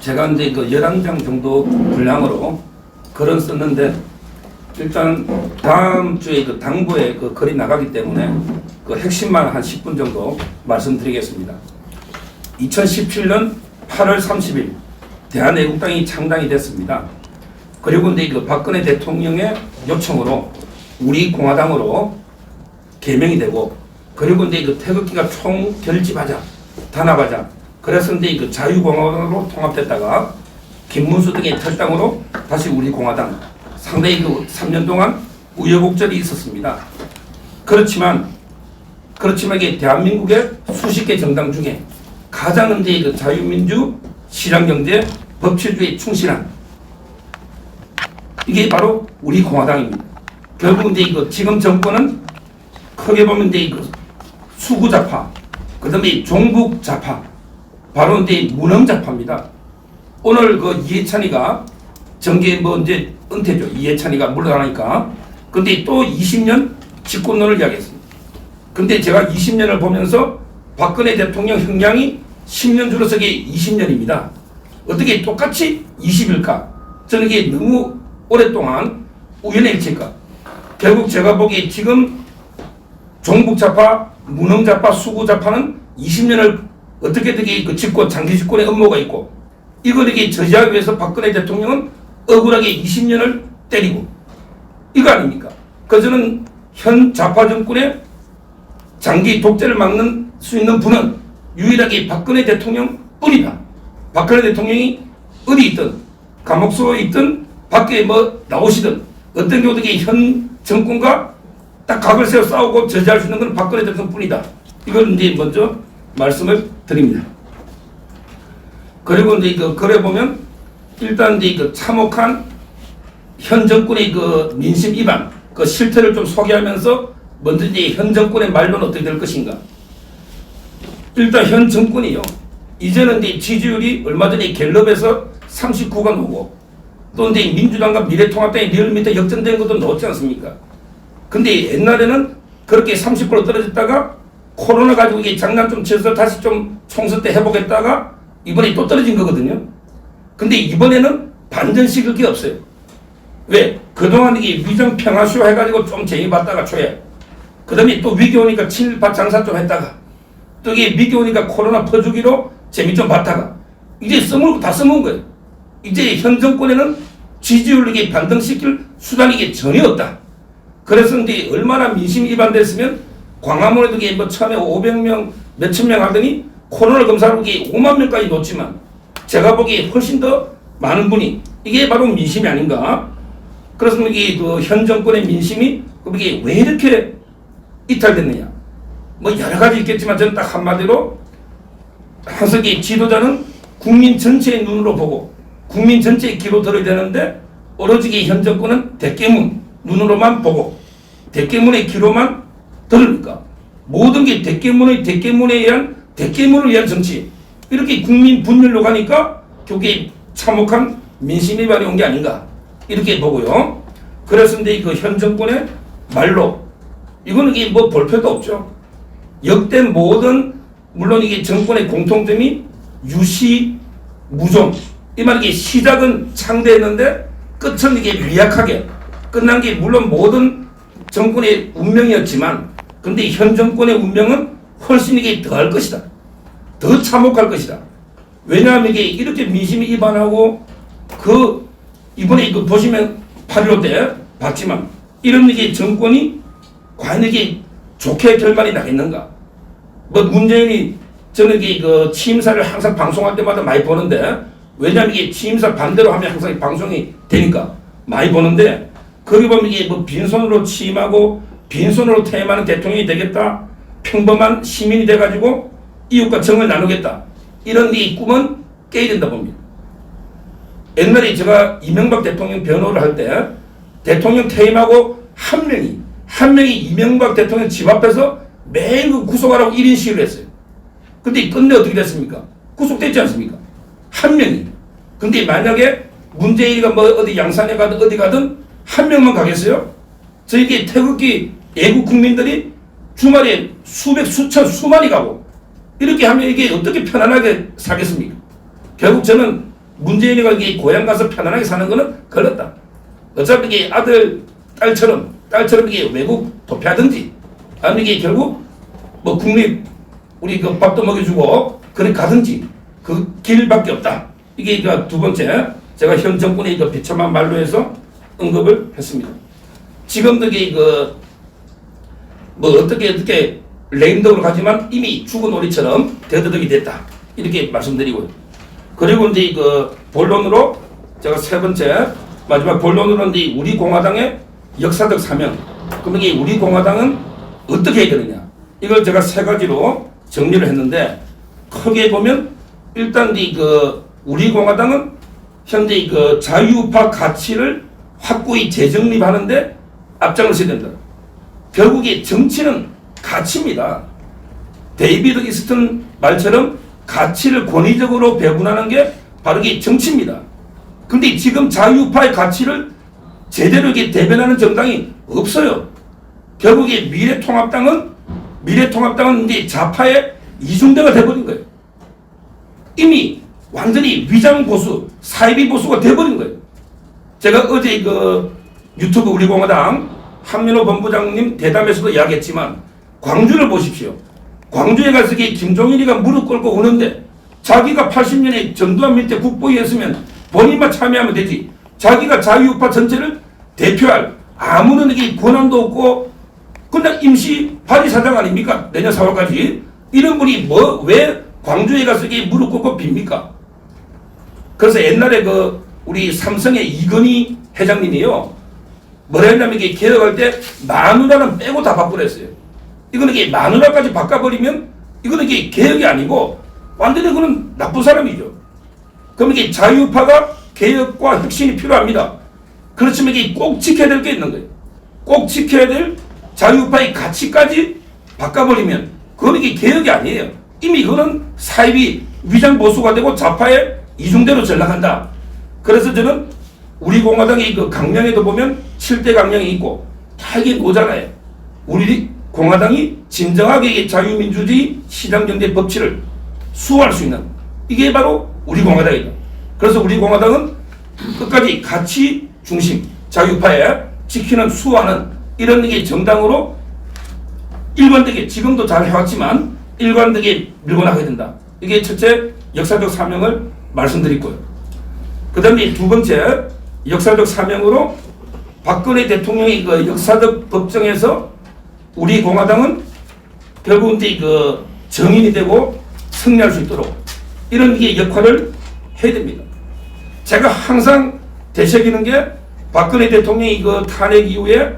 제가 이제 그 11장 정도 분량으로 글은 썼는데 일단 다음 주에 그 당부에 그 글이 나가기 때문에 그 핵심만 한 10분 정도 말씀드리겠습니다. 2017년 8월 30일 대한애국당이 창당이 됐습니다. 그리고 이제 그 박근혜 대통령의 요청으로 우리 공화당으로 개명이 되고 그리고 이제 그 태극기가 총 결집하자 단합하자 그래서 이제 그 자유공화당으로 통합됐다가 김문수 등의 탈당으로 다시 우리 공화당 상당히 그 3년 동안 우여곡절이 있었습니다. 그렇지만 그렇지만 이게 대한민국의 수십 개 정당 중에 가장 이제 그 자유민주 실향경제 법치주의에 충실한 이게 바로 우리 공화당입니다. 결국 이제 이거 지금 정권은 크게 보면 이제 이거 수구좌파, 그다음에 종북좌파, 바로 이제 문흥좌파입니다. 오늘 그 이해찬이가 정계 뭐 이제 은퇴죠. 이해찬이가 물러나니까. 근데 또 20년 집권론을 이야기했습니다. 근데 제가 20년을 보면서 박근혜 대통령 형량이 10년 줄어서기 20년입니다. 어떻게 똑같이 20일까? 저는 이게 너무 오랫동안 우연의 일치일까? 결국 제가 보기에 지금 종북좌파, 문흥좌파, 수구좌파는 20년을 어떻게 되게 그 집권, 장기 집권의 업무가 있고 이걸 이게 저지하기 위해서 박근혜 대통령은 억울하게 20년을 때리고 이거 아닙니까? 그래서 저는 현 좌파 정권의 장기 독재를 막는 수 있는 분은 유일하게 박근혜 대통령 뿐이다. 박근혜 대통령이 어디 있든 감옥소에 있든 밖에 뭐 나오시든 어떤 경우도 현 정권과 딱 각을 세워 싸우고 저지할 수 있는 건 박근혜 대통령 뿐이다. 이걸 이제 먼저 말씀을 드립니다. 그리고 이제 그 글에 보면 일단 이제 그 참혹한 현 정권의 그 민심 위반 그 실태를 좀 소개하면서 먼저 이제 현 정권의 말로는 어떻게 될 것인가. 일단 현 정권이요. 이제는 이제 지지율이 얼마 전에 갤럽에서 39가 오고 또 이제 민주당과 미래통합당이 리얼미터 역전된 것도 넣었지 않습니까? 근데 옛날에는 그렇게 30% 떨어졌다가 코로나 가지고 이게 장난 좀 쳐서 다시 좀 총선 때 해보겠다가 이번에 또 떨어진 거거든요. 근데 이번에는 반전식일 게 없어요. 왜? 그동안 이게 위정 평화쇼 해가지고 좀 재미 봤다가 초에 그 다음에 또 위기 오니까 친일파 장사 좀 했다가 또 이게 위기 오니까 코로나 퍼주기로 재미 좀 봤다가 이제 써먹고 다 써먹은 거예요. 이제 현 정권에는 지지율 이게 반등시킬 수단이 전혀 없다. 그래서 이제 얼마나 민심 위반됐으면 광화문에도 이게 뭐 처음에 500명, 몇천 명 하더니 코로나 검사로 이게 5만 명까지 놓지만 제가 보기에 훨씬 더 많은 분이 이게 바로 민심이 아닌가. 그래서 이게 그현 정권의 민심이 그럼 이게 왜 이렇게 이탈됐느냐. 뭐 여러 가지 있겠지만 저는 딱 한마디로 한석이 지도자는 국민 전체의 눈으로 보고 국민 전체의 귀로 들어야 되는데 오로지 현 정권은 대깨문 눈으로만 보고 대깨문의 귀로만 들으니까 모든 게 대깨문의 대깨문에 의한 대깨문을 위한 정치. 이렇게 국민 분열로 가니까 그게 참혹한 민심 위반이 온게 아닌가. 이렇게 보고요. 그래서 이제 그현 정권의 말로. 이거는 이게 뭐 볼표도 없죠. 역대 모든 물론 이게 정권의 공통점이 유시 무종. 이 말 이게 시작은 창대했는데 끝은 이게 미약하게 끝난 게 물론 모든 정권의 운명이었지만 근데 현 정권의 운명은 훨씬 이게 더할 것이다. 더 참혹할 것이다. 왜냐하면 이게 이렇게 민심이 위반하고 그 이번에 그 보시면 8.15때 봤지만 이런 이게 정권이 과연 이게 좋게 결말이 나겠는가? 뭐 문재인이 저는 이게 그 취임사를 항상 방송할 때마다 많이 보는데 왜냐하면 이게 취임사 반대로 하면 항상 방송이 되니까 많이 보는데 거기 보면 이게 뭐 빈손으로 취임하고 빈손으로 퇴임하는 대통령이 되겠다. 평범한 시민이 돼가지고 이웃과 정을 나누겠다. 이런 이 꿈은 깨야 된다 봅니다. 옛날에 제가 이명박 대통령 변호를 할 때 대통령 퇴임하고 한 명이 한 명이 이명박 대통령 집 앞에서 매일 그 구속하라고 1인 시위를 했어요. 근데 끝내 어떻게 됐습니까? 구속됐지 않습니까? 한 명이. 근데 만약에 문재인이가 뭐 어디 양산에 가든 어디 가든 한 명만 가겠어요? 저에게 태극기 애국 국민들이 주말에 수백 수천 수만이 가고 이렇게 하면 이게 어떻게 편안하게 살겠습니까? 결국 저는 문재인이가 고향 가서 편안하게 사는 거는 걸렸다. 어차피 이게 아들, 딸처럼, 딸처럼 이게 외국 도피하든지, 아니면 이게 결국 뭐 국립, 우리 그 밥도 먹여주고, 그래 가든지, 그 길밖에 없다. 이게 그두 번째, 제가 현 정권의 그 비참한 말로 해서 언급을 했습니다. 지금도 이게 그, 뭐 어떻게 어떻게 레임덕으로 가지만 이미 죽은 오리처럼 대드덕이 됐다. 이렇게 말씀드리고요. 그리고 이제 그 본론으로 제가 세 번째 마지막 본론으로 이제 우리 공화당의 역사적 사명. 그럼 이게 우리 공화당은 어떻게 해야 되느냐? 이걸 제가 세 가지로 정리를 했는데 크게 보면 일단 이그 우리 공화당은 현재 그 자유우파 가치를 확고히 재정립하는데 앞장을 서야 된다. 결국에 정치는 가치입니다. 데이비드 이스턴 말처럼 가치를 권위적으로 배분하는 게 바로 이게 정치입니다. 근데 지금 자유파의 가치를 제대로 대변하는 정당이 없어요. 결국에 미래통합당은 미래통합당은 이제 좌파의 이중대가 돼버린 거예요. 이미 완전히 위장 보수, 사이비 보수가 돼버린 거예요. 제가 어제 그 유튜브 우리 공화당 한민호 본부장님 대담에서도 이야기했지만 광주를 보십시오. 광주에 가서 이 김종인이가 무릎 꿇고 오는데 자기가 80년에 전두환 밑에 국보위했으면 본인만 참여하면 되지. 자기가 자유우파 전체를 대표할 아무런 권한도 없고 그냥 임시 파리사장 아닙니까? 내년 4월까지 이런 분이 뭐 왜 광주에 가서 무릎 꿇고 빕니까? 그래서 옛날에 그 우리 삼성의 이건희 회장님이요. 뭐라 했냐면 이게 개혁할 때 마누라는 빼고 다 바꾸랬어요. 이거는 이게 마누라까지 바꿔버리면 이거는 이게 개혁이 아니고 완전히 그는 나쁜 사람이죠. 그럼 이게 자유파가 개혁과 혁신이 필요합니다. 그렇지만 이게 꼭 지켜야 될 게 있는 거예요. 꼭 지켜야 될 자유파의 가치까지 바꿔버리면 그건 이게 개혁이 아니에요. 이미 그거는 사입이 위장 보수가 되고 좌파의 이중대로 전락한다. 그래서 저는 우리 공화당의 그 강령에도 보면 7대 강령이 있고 다 이게 오잖아요. 우리 공화당이 진정하게 이 자유민주주의 시장경제 법치를 수호할 수 있는 이게 바로 우리 공화당이다. 그래서 우리 공화당은 끝까지 가치 중심 자유파에 지키는 수호하는 이런 게 정당으로 일관되게 지금도 잘 해왔지만 일관되게 밀고 나가야 된다. 이게 첫째 역사적 사명을 말씀드릴 거예요. 그 다음에 두 번째 역사적 사명으로 박근혜 대통령이 그 역사적 법정에서 우리 공화당은 결국 이제 그 정인이 되고 승리할 수 있도록 이런 게 역할을 해야 됩니다. 제가 항상 되새기는 게 박근혜 대통령이 그 탄핵 이후에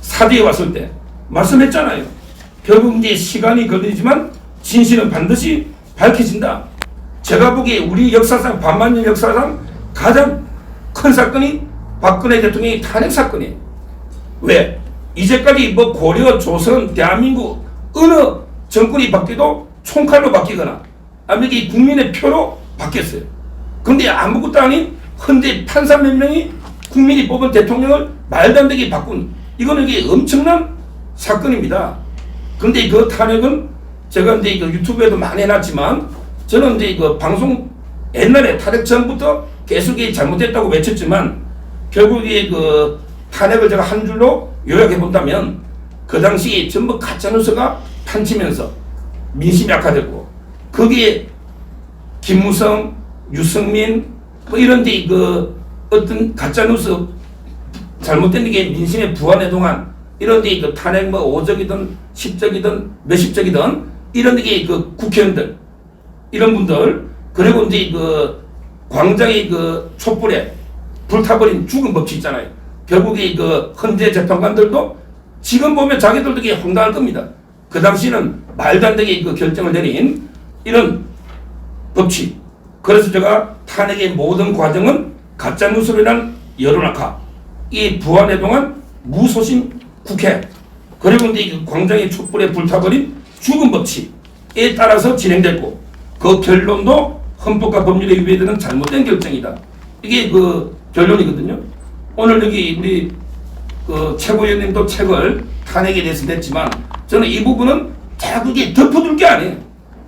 사대에 왔을 때 말씀했잖아요. 결국 이제 시간이 걸리지만 진실은 반드시 밝혀진다. 제가 보기에 우리 역사상 반만년 역사상 가장 큰 사건이 박근혜 대통령의 탄핵 사건이에요. 왜? 이제까지 뭐 고려, 조선, 대한민국 어느 정권이 바뀌도 총칼로 바뀌거나 아니면 이 국민의 표로 바뀌었어요. 근데 아무것도 아닌 현재 판사 몇 명이 국민이 뽑은 대통령을 말도 안 되게 바꾼 이거는 이게 엄청난 사건입니다. 근데 그 탄핵은 제가 이제 그 유튜브에도 많이 해놨지만 저는 이제 그 방송 옛날에 탄핵 전부터 계속 이 잘못됐다고 외쳤지만 결국에 그 탄핵을 제가 한 줄로 요약해 본다면 그 당시 전부 가짜뉴스가 판치면서 민심이 악화됐고 거기에 김무성, 유승민 뭐 이런 데 그 어떤 가짜뉴스 잘못된 게 민심의 부안의 동안 이런 데 그 탄핵 뭐 5적이든 10적이든 몇십적이든 이런 데 그 국회의원들 이런 분들 그리고 이제 그 광장의 그 촛불에 불타버린 죽은 법치 있잖아요. 결국에 그 헌재 재판관들도 지금 보면 자기들도 이게 황당할 겁니다. 그 당시는 말도 안 되게 그 결정을 내린 이런 법치. 그래서 제가 탄핵의 모든 과정은 가짜 뉴스로 인한 여론악화, 이 부안의 동안 무소신 국회, 그리고 이제 그 광장의 촛불에 불타버린 죽은 법치에 따라서 진행됐고 그 결론도 헌법과 법률에 위배되는 잘못된 결정이다. 이게 그 결론이거든요. 오늘 여기 우리 그 최고위원님도 책을 탄핵에 대해서 냈지만 저는 이 부분은 자꾸 이게 덮어둘 게 아니에요.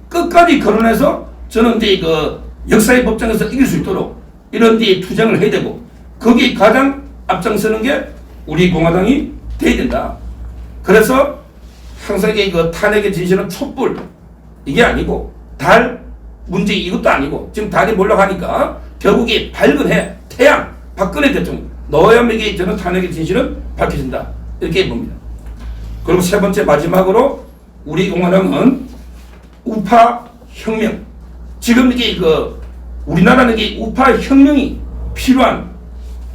끝까지 거론해서 저는 이제 그 역사의 법정에서 이길 수 있도록 이런 데에 투쟁을 해야 되고 거기에 가장 앞장서는 게 우리 공화당이 돼야 된다. 그래서 항상 이게 그 탄핵의 진실은 촛불 이게 아니고 달 문제 이것도 아니고 지금 달이 몰려가니까 결국에 밝은 해 태양 박근혜 대통령 이게 저는 탄핵의 진실은 밝혀진다 이렇게 봅니다. 그리고 세 번째 마지막으로 우리 공화당은 우파 혁명 지금 이게 그 우리나라는 이게 우파 혁명이 필요한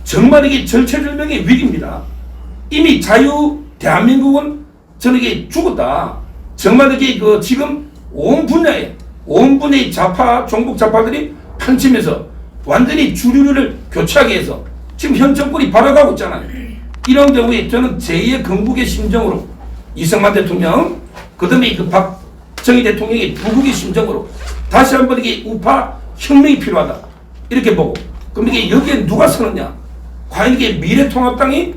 정말 이게 절체절명의 위기입니다. 이미 자유 대한민국은 저는 이게 죽었다. 정말 이게 그 지금 온 분야에 온 분야의 좌파 종북 좌파들이 판치면서 완전히 주류를 교체하게 해서 지금 현 정권이 발악하고 있잖아요. 이런 경우에 저는 제2의 건국의 심정으로 이승만 대통령 그다음에 그 박정희 대통령의 부국의 심정으로 다시 한번 이게 우파 혁명이 필요하다 이렇게 보고 그럼 이게 여기에 누가 서느냐 과연 이게 미래통합당이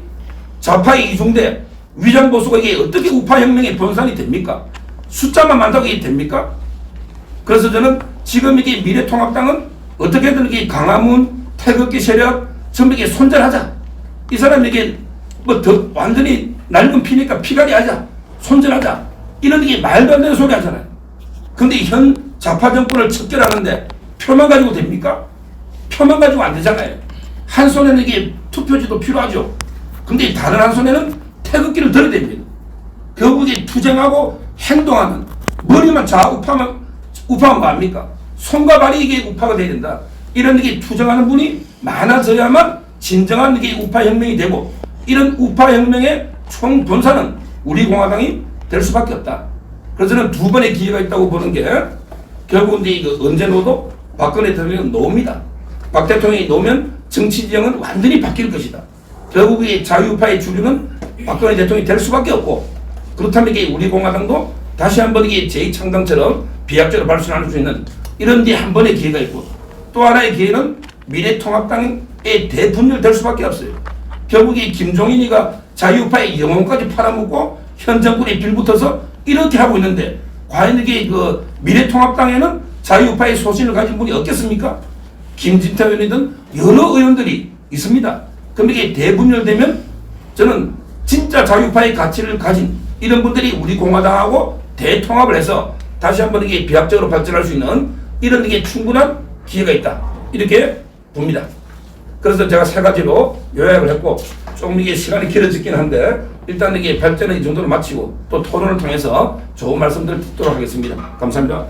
좌파에 이중돼 위장보수가 이게 어떻게 우파 혁명의 본산이 됩니까? 숫자만 만다고 이게 됩니까? 그래서 저는 지금 이게 미래통합당은 어떻게든 이게 강화문 태극기 세력 전부 이게 손절하자. 이 사람에게 뭐 더 완전히 낡은 피니까 피가리 하자. 손절하자. 이런 게 말도 안 되는 소리 하잖아요. 근데 현 좌파 정권을 척결하는데 표만 가지고 됩니까? 표만 가지고 안 되잖아요. 한 손에는 이게 투표지도 필요하죠. 근데 다른 한 손에는 태극기를 들어야 됩니다. 결국에 투쟁하고 행동하는 머리만 좌우파만 우파만 뭡니까? 손과 발이 이게 우파가 돼야 된다. 이런 게 투쟁하는 분이 많아져야만 진정한 이게 우파 혁명이 되고 이런 우파 혁명의 총 본사는 우리 공화당이 될 수밖에 없다. 그래서 저는 두 번의 기회가 있다고 보는 게 결국 이제 언제 놓도 박근혜 대통령은 놓습니다. 박 대통령이 놓으면 정치 지형은 완전히 바뀔 것이다. 결국 이 자유파의 주류는 박근혜 대통령이 될 수밖에 없고 그렇다면 이게 우리 공화당도 다시 한번 이게 제2창당처럼 비약적으로 발전할 수 있는 이런 데 한 번의 기회가 있고 또 하나의 기회는 미래통합당의 대분열될 수밖에 없어요. 결국에 김종인이가 자유파의 영혼까지 팔아먹고 현 정권에 빌붙어서 이렇게 하고 있는데 과연 이게 그 미래통합당에는 자유파의 소신을 가진 분이 없겠습니까? 김진태 의원이든 여러 의원들이 있습니다. 그럼 이게 대분열되면 저는 진짜 자유파의 가치를 가진 이런 분들이 우리 공화당하고 대통합을 해서 다시 한번 이게 비약적으로 발전할 수 있는 이런 이게 충분한 기회가 있다. 이렇게 봅니다. 그래서 제가 세 가지로 요약을 했고 조금 이게 시간이 길어지긴 한데 일단 이게 발전은 이 정도로 마치고 또 토론을 통해서 좋은 말씀들 듣도록 하겠습니다. 감사합니다.